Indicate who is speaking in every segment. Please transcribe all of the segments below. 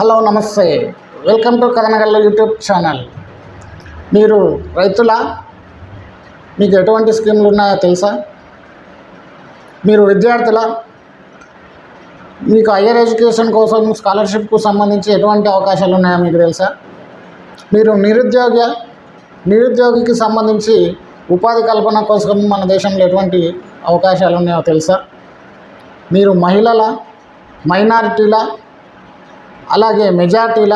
Speaker 1: Hello నమస్తే. Welcome to కథనగల్ల YouTube channel. మీరు రైతుల? మీకు ఎటువంటి స్కీములు ఉన్నాయో తెలుసా? మీరు విద్యార్థుల? మీకు హయ్యర్ ఎడ్యుకేషన్ కోసం స్కాలర్షిప్కు సంబంధించి ఎటువంటి అవకాశాలు ఉన్నాయో మీకు తెలుసా? మీరు నిరుద్యోగ నిరుద్యోగికి సంబంధించి ఉపాధి కల్పన కోసం మన దేశంలో ఎటువంటి అవకాశాలు ఉన్నాయో తెలుసా? మీరు మహిళల? మైనారిటీల? అలాగే మెజార్టీల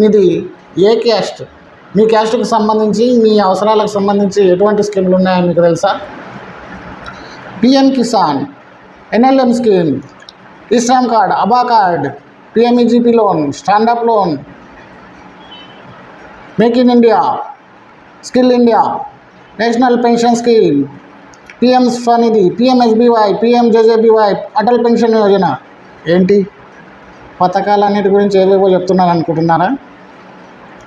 Speaker 1: మీది ఏ క్యాస్ట్? మీ క్యాస్ట్కి సంబంధించి మీ అవసరాలకు సంబంధించి ఎటువంటి స్కీములు ఉన్నాయో మీకు తెలుసా? PM Kisan NLM scheme Shram card ABHA card PMEGP loan stand up loan make in India skill India national pension scheme PM Svanidhi PMSBY PMJJBY Atal pension Yojana. ఏంటి? పథకాలన్నిటి గురించి ఏవేవో చెప్తున్నారు అనుకుంటున్నారా?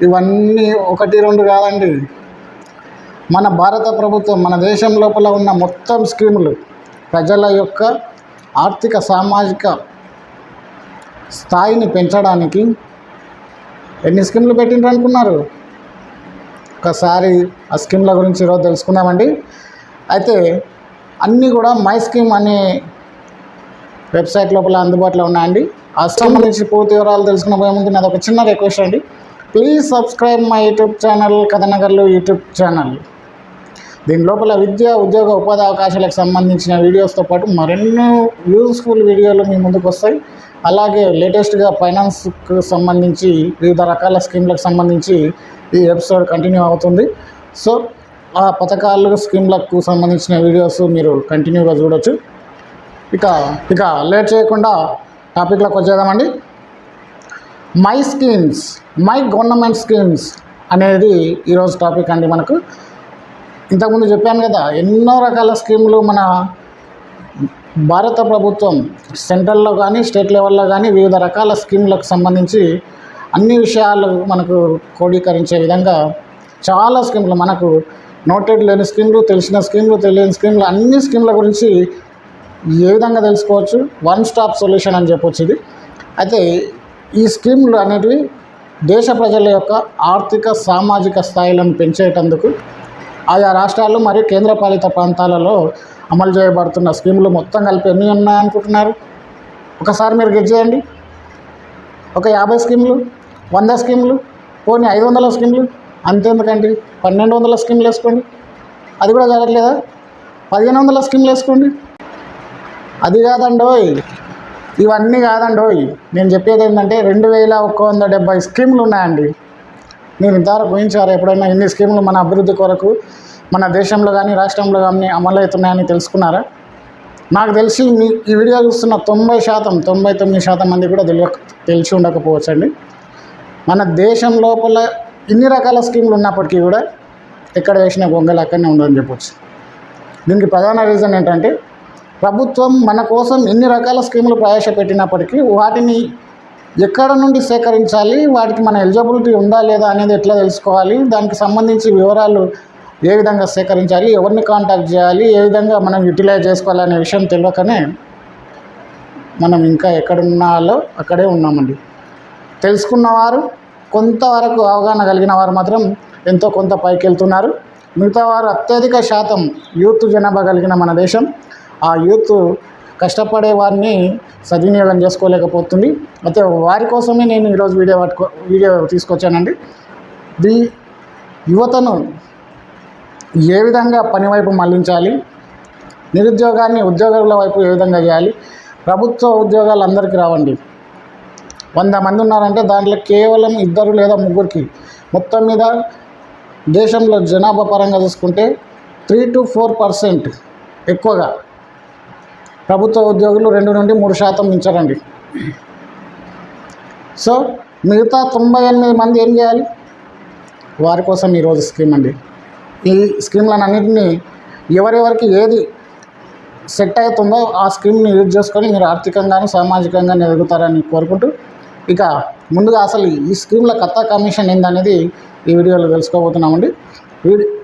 Speaker 1: ఇవన్నీ ఒకటి రెండు కాదండి. మన భారత ప్రభుత్వం మన దేశం లోపల ఉన్న మొత్తం స్కీములు ప్రజల యొక్క ఆర్థిక సామాజిక స్థాయిని పెంచడానికి ఎన్ని స్కీములు పెట్టిండ్రు అనుకున్నారు? ఒకసారి ఆ స్కీమ్ల గురించి ఈరోజు తెలుసుకుందామండి. అయితే అన్నీ కూడా మై స్కీమ్ అనే వెబ్సైట్ లోపల అందుబాటులో ఉన్నాయండి. ఆ స్కీమ్ గురించి పూర్తి వివరాలు తెలుసుకున్న పోయే ముందు నాది ఒక చిన్న రిక్వెస్ట్ అండి. Please subscribe my YouTube channel కథనగర్లు YouTube channel దీని లోపల విద్య ఉద్యోగ ఉపాధి అవకాశాలకు సంబంధించిన వీడియోస్తో పాటు మరెన్నో యూస్ఫుల్ వీడియోలు మీ ముందుకు వస్తాయి. అలాగే లేటెస్ట్గా ఫైనాన్స్కు సంబంధించి వివిధ రకాల స్కీమ్లకు సంబంధించి ఈ ఎపిసోడ్ కంటిన్యూ అవుతుంది. సో ఆ పథకాలు స్కీమ్లకు సంబంధించిన వీడియోస్ మీరు కంటిన్యూగా చూడొచ్చు. ఇక ఇక లేట్ చేయకుండా టాపిక్లోకి వచ్చేద్దామండి. My schemes my government schemes అనేది ఈరోజు టాపిక్ అండి మనకు. ఇంతకుముందు చెప్పాను కదా ఎన్నో రకాల స్కీములు మన భారత ప్రభుత్వం సెంట్రల్లో కానీ స్టేట్ లెవెల్లో కానీ వివిధ రకాల స్కీములకు సంబంధించి అన్ని విషయాలు మనకు క్రోడీకరించే విధంగా చాలా స్కీములు మనకు నోటెడ్ లేని స్కీములు తెలిసిన స్కీములు తెలియని స్కీములు అన్ని స్కీముల గురించి ఏ విధంగా తెలుసుకోవచ్చు? వన్ స్టాప్ సొల్యూషన్ అని చెప్పొచ్చు ఇది. అయితే ఈ స్కీములు అనేటివి దేశ ప్రజల యొక్క ఆర్థిక సామాజిక స్థాయిలను పెంచేటందుకు ఆయా రాష్ట్రాలు మరియు కేంద్రపాలిత ప్రాంతాలలో అమలు చేయబడుతున్న స్కీములు మొత్తం కలిపి ఎన్ని ఉన్నాయనుకుంటున్నారు? ఒకసారి మీరు గెట్ చేయండి. ఒక యాభై స్కీములు వంద స్కీములు పోనీ ఐదు వందల స్కీములు అంతేందుకండి? పన్నెండు వందల స్కీములు వేసుకోండి. అది కూడా జరగట్లేదా? పదిహేను వందల స్కీములు వేసుకోండి. అది కాదండోయ్. ఇవన్నీ కాదండోయ్. నేను చెప్పేది ఏంటంటే రెండు వేల ఒక్క వంద డెబ్బై స్కీములు ఉన్నాయండి. నేను ఇంతవరకు ఊహించారు ఎప్పుడైనా ఇన్ని స్కీములు మన అభివృద్ధి కొరకు మన దేశంలో కానీ రాష్ట్రంలో కానీ అమలు అవుతున్నాయని తెలుసుకున్నారా? నాకు తెలిసి మీ ఈ వీడియో చూస్తున్న తొంభై శాతం తొంభై తొమ్మిది శాతం మంది కూడా తెలియ తెలిసి ఉండకపోవచ్చు అండి మన దేశం లోపల ఇన్ని రకాల స్కీములు ఉన్నప్పటికీ కూడా ఎక్కడ వేసిన గొంగలు అక్కడనే ఉందని చెప్పొచ్చు. దీనికి ప్రధాన రీజన్ ఏంటంటే ప్రభుత్వం మన కోసం ఎన్ని రకాల స్కీములు ప్రవేశపెట్టినప్పటికీ వాటిని ఎక్కడ నుండి సేకరించాలి వాటికి మన ఎలిజిబిలిటీ ఉందా లేదా అనేది ఎట్లా తెలుసుకోవాలి దానికి సంబంధించి వివరాలు ఏ విధంగా సేకరించాలి ఎవరిని కాంటాక్ట్ చేయాలి ఏ విధంగా మనం యూటిలైజ్ చేసుకోవాలి అనే విషయం తెలియకనే మనం ఇంకా ఎక్కడున్నాలో అక్కడే ఉన్నామండి. తెలుసుకున్నవారు కొంతవరకు అవగాహన కలిగిన వారు మాత్రం ఎంతో కొంత పైకి వెళ్తున్నారు మిగతా వారు అత్యధిక శాతం యూత్ జనాభా కలిగిన మన దేశం. ఆ యూత్ కష్టపడే వారిని సద్వినియోగం చేసుకోలేకపోతుంది. అయితే వారి కోసమే నేను ఈరోజు వీడియో పట్టుకో వీడియో తీసుకొచ్చానండి. ది యువతను ఏ విధంగా పని వైపు మళ్ళించాలి? నిరుద్యోగాన్ని ఉద్యోగాల వైపు ఏ విధంగా చేయాలి ప్రభుత్వ ఉద్యోగాలు అందరికీ రావండి. వంద మంది ఉన్నారంటే దాంట్లో కేవలం ఇద్దరు లేదా ముగ్గురికి. మొత్తం మీద దేశంలో జనాభా పరంగా చూసుకుంటే త్రీ టు ఫోర్ పర్సెంట్ ఎక్కువగా. ప్రభుత్వ ఉద్యోగులు రెండు నుండి మూడు శాతం మించరండి సో మిగతా తొంభై ఎనిమిది మంది ఏం చేయాలి? వారి కోసం ఈరోజు స్కీమ్ అండి. ఈ స్కీమ్లన్నింటినీ ఎవరెవరికి ఏది సెట్ అవుతుందో ఆ స్కీమ్ని యూజ్ చేసుకొని మీరు ఆర్థికంగాను సామాజికంగాను ఎదుగుతారని కోరుకుంటూ ఇక ముందుగా అసలు ఈ స్కీమ్ల కొత్త కమిషన్ ఏందనేది ఈ వీడియోలో తెలుసుకోబోతున్నామండి.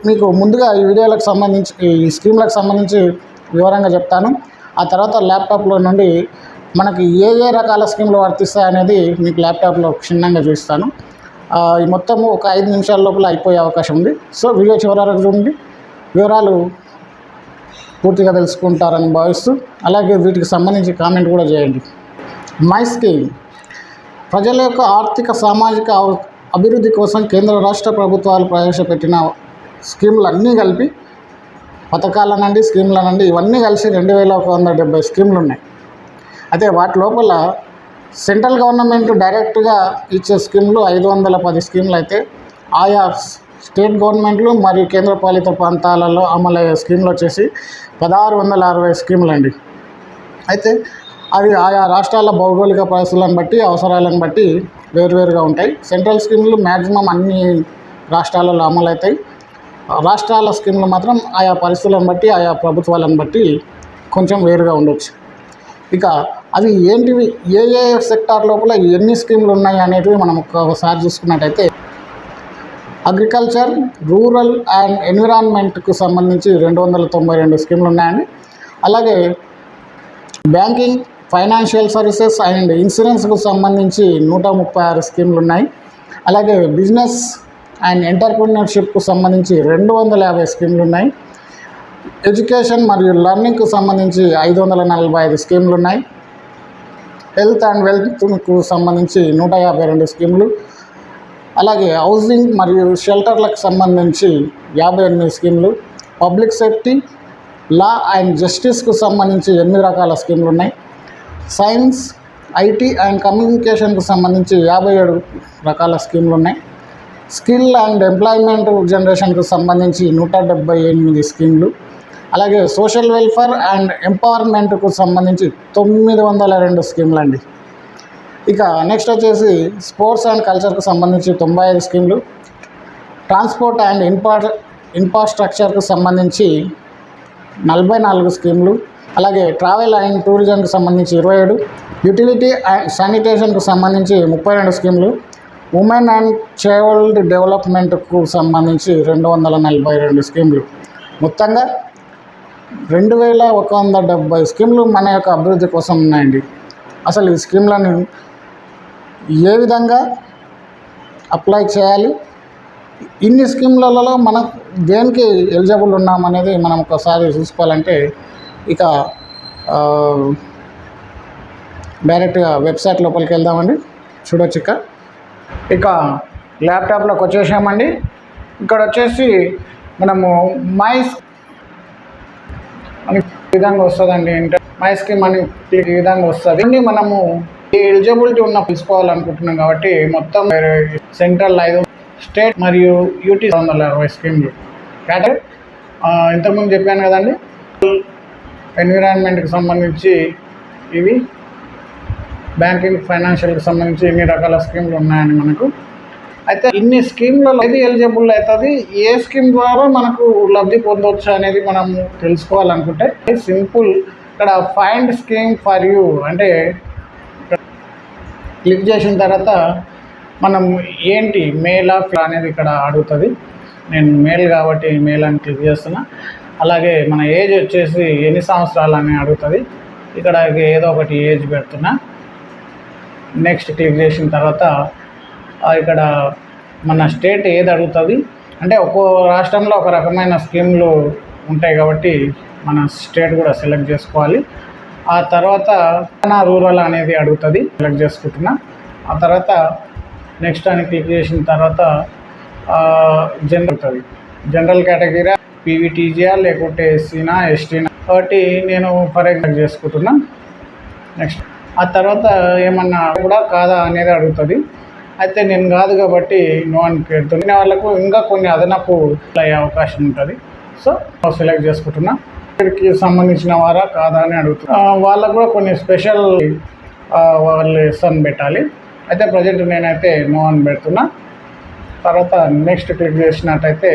Speaker 1: మీకు ముందుగా ఈ వీడియోలకు సంబంధించి ఈ స్కీమ్లకు సంబంధించి వివరంగా చెప్తాను. ఆ తర్వాత ల్యాప్టాప్లో నుండి మనకి ఏ ఏ రకాల స్కీమ్లు వర్తిస్తాయి అనేది మీకు ల్యాప్టాప్లో క్షుణ్ణంగా చూపిస్తాను. ఈ మొత్తము ఒక ఐదు నిమిషాల లోపల అయిపోయే అవకాశం ఉంది. సో వీడియో చివరి వరకు చూడండి. వివరాలు పూర్తిగా తెలుసుకుంటారని భావిస్తూ అలాగే వీటికి సంబంధించి కామెంట్ కూడా చేయండి. My scheme. ప్రజల యొక్క ఆర్థిక సామాజిక అవ- అభివృద్ధి కోసం కేంద్ర రాష్ట్ర ప్రభుత్వాలు ప్రవేశపెట్టిన స్కీములు అన్నీ కలిపి పథకాలనండి స్కీములనండి ఇవన్నీ కలిసి రెండు వేల ఒక వంద డెబ్బై స్కీములు ఉన్నాయి అయితే వాటి లోపల సెంట్రల్ గవర్నమెంట్ డైరెక్ట్గా ఇచ్చే స్కీమ్లు ఐదు వందల పది స్కీములు అయితే ఆయా స్టేట్ గవర్నమెంట్లు మరియు కేంద్రపాలిత ప్రాంతాలలో అమలయ్యే స్కీములు వచ్చేసి పదహారు వందల అరవై స్కీములు అండి అయితే అవి ఆయా రాష్ట్రాల భౌగోళిక పరిస్థితులను బట్టి అవసరాలను బట్టి వేరువేరుగా ఉంటాయి. సెంట్రల్ స్కీమ్లు మ్యాక్సిమం అన్ని రాష్ట్రాలలో అమలవుతాయి. రాష్ట్రాల స్కీములు మాత్రం ఆయా పరిస్థితులను బట్టి ఆయా ప్రభుత్వాలను బట్టి కొంచెం వేరుగా ఉండొచ్చు. ఇక అవి ఏంటివి? ఏ ఏ సెక్టార్ లోపల ఎన్ని స్కీములు ఉన్నాయి అనేటివి మనం ఒకసారి చూసుకున్నట్టయితే అగ్రికల్చర్ రూరల్ అండ్ ఎన్విరాన్మెంట్కు సంబంధించి రెండు వందల తొంభై రెండు స్కీములు ఉన్నాయండి. అలాగే బ్యాంకింగ్ ఫైనాన్షియల్ సర్వీసెస్ అండ్ ఇన్సూరెన్స్కు సంబంధించి నూట ముప్పై ఆరు స్కీములు ఉన్నాయి. అలాగే బిజినెస్ అండ్ ఎంటర్ప్రినర్షిప్కు సంబంధించి రెండు వందల యాభై స్కీములు ఉన్నాయి ఎడ్యుకేషన్ మరియు లెర్నింగ్కు సంబంధించి ఐదు వందల నలభై ఐదు స్కీములు ఉన్నాయి హెల్త్ అండ్ వెల్త్కు సంబంధించి నూట యాభై రెండు స్కీములు. అలాగే హౌసింగ్ మరియు షెల్టర్లకు సంబంధించి యాభై ఎనిమిది స్కీములు. పబ్లిక్ సేఫ్టీ లా అండ్ జస్టిస్కు సంబంధించి ఎనిమిది రకాల స్కీములు ఉన్నాయి సైన్స్ ఐటీ అండ్ కమ్యూనికేషన్కు సంబంధించి యాభై ఏడు రకాల స్కీములు ఉన్నాయి స్కిల్ అండ్ ఎంప్లాయ్మెంట్ జనరేషన్కు సంబంధించి నూట డెబ్బై ఎనిమిది స్కీమ్లు అలాగే సోషల్ వెల్ఫేర్ అండ్ ఎంపవర్మెంట్కు సంబంధించి తొమ్మిది వందల రెండు స్కీములు అండి ఇక నెక్స్ట్ వచ్చేసి స్పోర్ట్స్ అండ్ కల్చర్కు సంబంధించి తొంభై ఐదు స్కీములు ట్రాన్స్పోర్ట్ అండ్ ఇన్ఫ్రా ఇన్ఫ్రాస్ట్రక్చర్కు సంబంధించి నలభై నాలుగు స్కీములు అలాగే ట్రావెల్ అండ్ టూరిజంకి సంబంధించి ఇరవై ఏడు యూటిలిటీ అండ్ శానిటేషన్కు సంబంధించి ముప్పై రెండు స్కీములు ఉమెన్ అండ్ చైల్డ్ డెవలప్మెంట్కు సంబంధించి రెండు వందల నలభై రెండు స్కీములు. మొత్తంగా రెండు వేల ఒక వంద డెబ్బై స్కీములు మన యొక్క అభివృద్ధి కోసం ఉన్నాయండి. అసలు ఈ స్కీమ్లను ఏ విధంగా అప్లై చేయాలి? ఇన్ని స్కీమ్లలో మనం దేనికి ఎలిజిబుల్ ఉన్నామనేది మనం ఒకసారి చూసుకోవాలంటే ఇక డైరెక్ట్గా వెబ్సైట్ లోపలికి వెళ్దామండి. చూడొచ్చు ఇక్కడ ఇక ల్యాప్టాప్లోకి వచ్చేసామండి. ఇక్కడ వచ్చేసి మనము మై మనకి విధంగా వస్తుందండి. అంటే మై స్కీమ్ అని ఈ విధంగా వస్తుంది. అండి మనము ఈ ఎలిజిబిలిటీ ఉన్న తీసుకోవాలనుకుంటున్నాం కాబట్టి మొత్తం సెంట్రల్ ఐదు స్టేట్ మరియు యూటీ రెండు వందల అరవై స్కీమ్లు. క్యాటరీ ఇంతకుముందు చెప్పాను కదండి. ఎన్విరాన్మెంట్కి సంబంధించి ఇవి బ్యాంకింగ్ ఫైనాన్షియల్కి సంబంధించి ఎన్ని రకాల స్కీమ్లు ఉన్నాయని మనకు. అయితే ఇన్ని స్కీమ్లలో ఏది ఎలిజిబుల్ అవుతుంది. ఏ స్కీమ్ ద్వారా మనకు లబ్ధి పొందవచ్చు అనేది మనం తెలుసుకోవాలనుకుంటే సింపుల్. ఇక్కడ ఫైండ్ స్కీమ్ ఫర్ యూ అంటే క్లిక్ చేసిన తర్వాత మనం ఏంటి మేల్ ఆఫ్ అనేది ఇక్కడ అడుగుతుంది. నేను మేల్ కాబట్టి మేల్ అని క్లిక్ చేస్తున్నా. అలాగే మన ఏజ్ వచ్చేసి ఎన్ని సంవత్సరాలు అని అడుగుతుంది. ఇక్కడ ఏదో ఒకటి ఏజ్ పెడుతున్నా. నెక్స్ట్ క్లిక్ చేసిన తర్వాత ఇక్కడ మన స్టేట్ ఏది అడుగుతుంది? అంటే ఒక్కో రాష్ట్రంలో ఒక రకమైన స్కీమ్లు ఉంటాయి కాబట్టి మన స్టేట్ కూడా సెలెక్ట్ చేసుకోవాలి. ఆ తర్వాత నా రూరల్ అనేది అడుగుతుంది సెలెక్ట్ చేసుకుంటున్నా. ఆ తర్వాత నెక్స్ట్ అని క్లిక్ చేసిన తర్వాత జనరల్ అవుతుంది జనరల్ కేటగిరీ పీవీటీజీయా లేకుంటే ఎస్సీనా ఎస్టీనా కాబట్టి నేను ఫర్ ఎగ్జాంపుల్ చేసుకుంటున్నా. నెక్స్ట్ ఆ తర్వాత ఏమన్నా కూడా కాదా అనేది అడుగుతుంది. అయితే నేను కాదు కాబట్టి నో అని పెడుతున్న వాళ్ళకు ఇంకా కొన్ని అదనపు అయ్యే అవకాశం ఉంటుంది. సో సెలెక్ట్ చేసుకుంటున్నా. వీరికి సంబంధించిన వారా కాదా అని అడుగుతున్నా వాళ్ళకు కూడా కొన్ని స్పెషల్ వాళ్ళు సన్ పెట్టాలి. అయితే ప్రజెంట్ నేనైతే నో అని పెడుతున్నా. తర్వాత నెక్స్ట్ క్లిక్ చేసినట్టయితే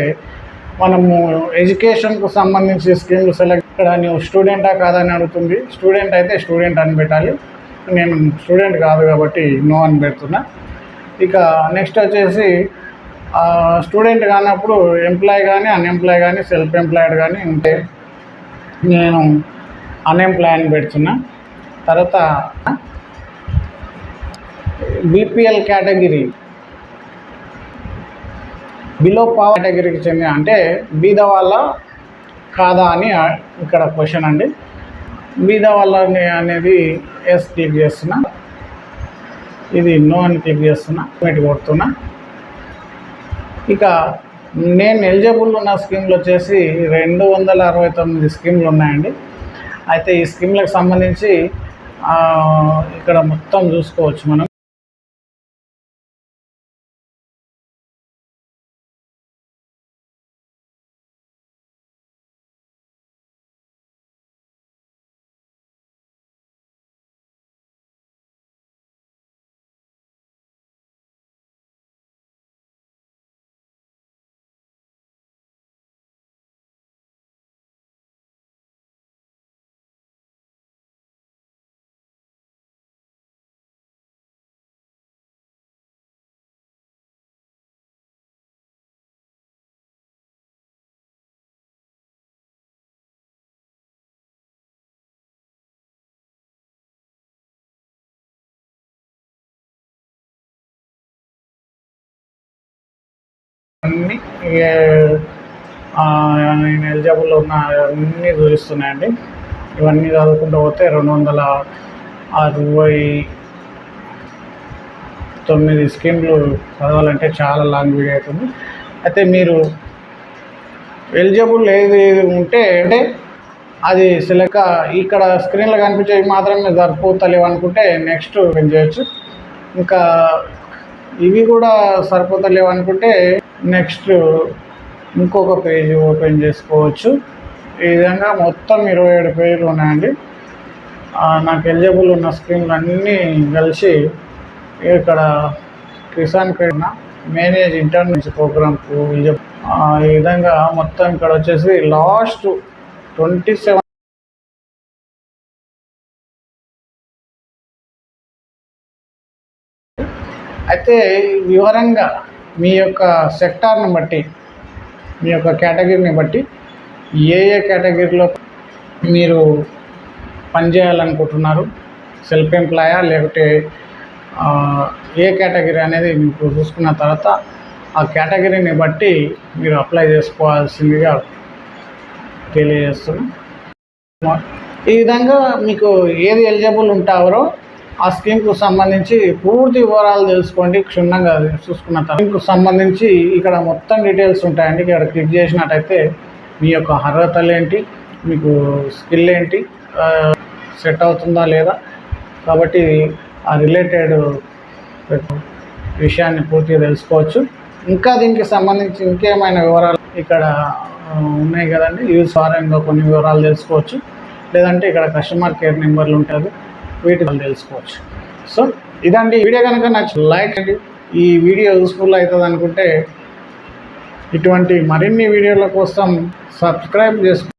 Speaker 1: మనము ఎడ్యుకేషన్కు సంబంధించి స్కీమ్లు సెలెక్ట్ ఇక్కడ నువ్వు స్టూడెంటా కాదని అడుగుతుంది. స్టూడెంట్ అయితే స్టూడెంట్ అని పెట్టాలి. నేను స్టూడెంట్ కాదు కాబట్టి నో అని పెడుతున్నా. ఇక నెక్స్ట్ వచ్చేసి స్టూడెంట్ కానప్పుడు ఎంప్లాయ్ కానీ అన్ఎంప్లాయ్ కానీ సెల్ఫ్ ఎంప్లాయిడ్ కానీ ఉంటే నేను అన్ఎంప్లాయ్ అని పెడుతున్నా. తర్వాత బీపీఎల్ కేటగిరీ బిలో పవర్ కేటగిరీకి చెందిన అంటే బీద వాళ్ళ కాదా అని ఇక్కడ క్వశ్చన్ అండి. మిగతా వాళ్ళని అనేది ఎస్ క్లిక్ చేస్తున్నా. ఇది నో అని క్లిక్ చేస్తున్నా. పెట్టి కొడుతున్నా. ఇక నేను ఎలిజిబుల్ ఉన్న స్కీమ్లు వచ్చేసి రెండు వందల అరవై తొమ్మిది స్కీమ్లు ఉన్నాయండి. అయితే ఈ స్కీమ్లకు సంబంధించి ఇక్కడ మొత్తం చూసుకోవచ్చు మనం. అన్ని నేను ఎలిజిబుల్ ఉన్న అన్నీ చూపిస్తున్నాయండి. ఇవన్నీ చదువుకుంటూ పోతే రెండు వందల అరవై తొమ్మిది స్కీమ్లు చదవాలంటే చాలా లాంగ్ వీడియో అవుతుంది. అయితే మీరు ఎలిజిబుల్ ఏది ఉంటే అంటే అది సెలెక్ట్ ఇక్కడ స్క్రీన్లో కనిపించేవి మాత్రమే సరిపోతలేవు అనుకుంటే నెక్స్ట్ ఓపెన్ చేయొచ్చు. ఇంకా ఇవి కూడా సరిపోతలేవు అనుకుంటే నెక్స్ట్ ఇంకొక పేజ్ ఓపెన్ చేసుకోవచ్చు. ఈ విధంగా మొత్తం ఇరవై ఏడు పేజీలు ఉన్నాయండి. నాకు ఎలిజిబుల్ ఉన్న స్కీమ్లు అన్నీ కలిసి ఇక్కడ కిసాన్ క్రెడిట్ మేనేజ్ ఇంటర్నెట్ ప్రోగ్రామ్కు ఎలిజిబుల్. ఈ విధంగా మొత్తం ఇక్కడ వచ్చేసి లాస్ట్ ట్వంటీ సెవెన్ అయితే వివరంగా మీ యొక్క సెక్టార్ని బట్టి మీ యొక్క కేటగిరీని బట్టి ఏ ఏ కేటగిరీలో మీరు పనిచేయాలనుకుంటున్నారు సెల్ఫ్ ఎంప్లాయా లేకపోతే ఏ కేటగిరీ అనేది మీకు చూసుకున్న తర్వాత ఆ కేటగిరీని బట్టి మీరు అప్లై చేసుకోవాల్సిందిగా తెలియజేస్తున్నాం. ఈ విధంగా మీకు ఏది ఎలిజిబుల్ ఉంటారో ఆ స్కీమ్కు సంబంధించి పూర్తి వివరాలు తెలుసుకోండి క్షుణ్ణంగా చూసుకున్న తర్వాత. స్కీమ్కు సంబంధించి ఇక్కడ మొత్తం డీటెయిల్స్ ఉంటాయండి. ఇక్కడ క్లిక్ చేసినట్టయితే మీ యొక్క అర్హతలు ఏంటి మీకు స్కిల్ ఏంటి సెట్ అవుతుందా లేదా? కాబట్టి ఆ రిలేటెడ్ విషయాన్ని పూర్తిగా తెలుసుకోవచ్చు. ఇంకా దీనికి సంబంధించి ఇంకేమైనా వివరాలు ఇక్కడ ఉన్నాయి కదండి. యూజ్ వారంగా కొన్ని వివరాలు తెలుసుకోవచ్చు. లేదంటే ఇక్కడ కస్టమర్ కేర్ నెంబర్లు ఉంటుంది వీటి తెలుసుకోవచ్చు సో ఇదండి. వీడియో కనుక నాకు లైక్ అండి ఈ వీడియో యూస్ఫుల్ అవుతుంది అనుకుంటే ఇటువంటి మరిన్ని వీడియోల కోసం సబ్స్క్రైబ్ చేసుకో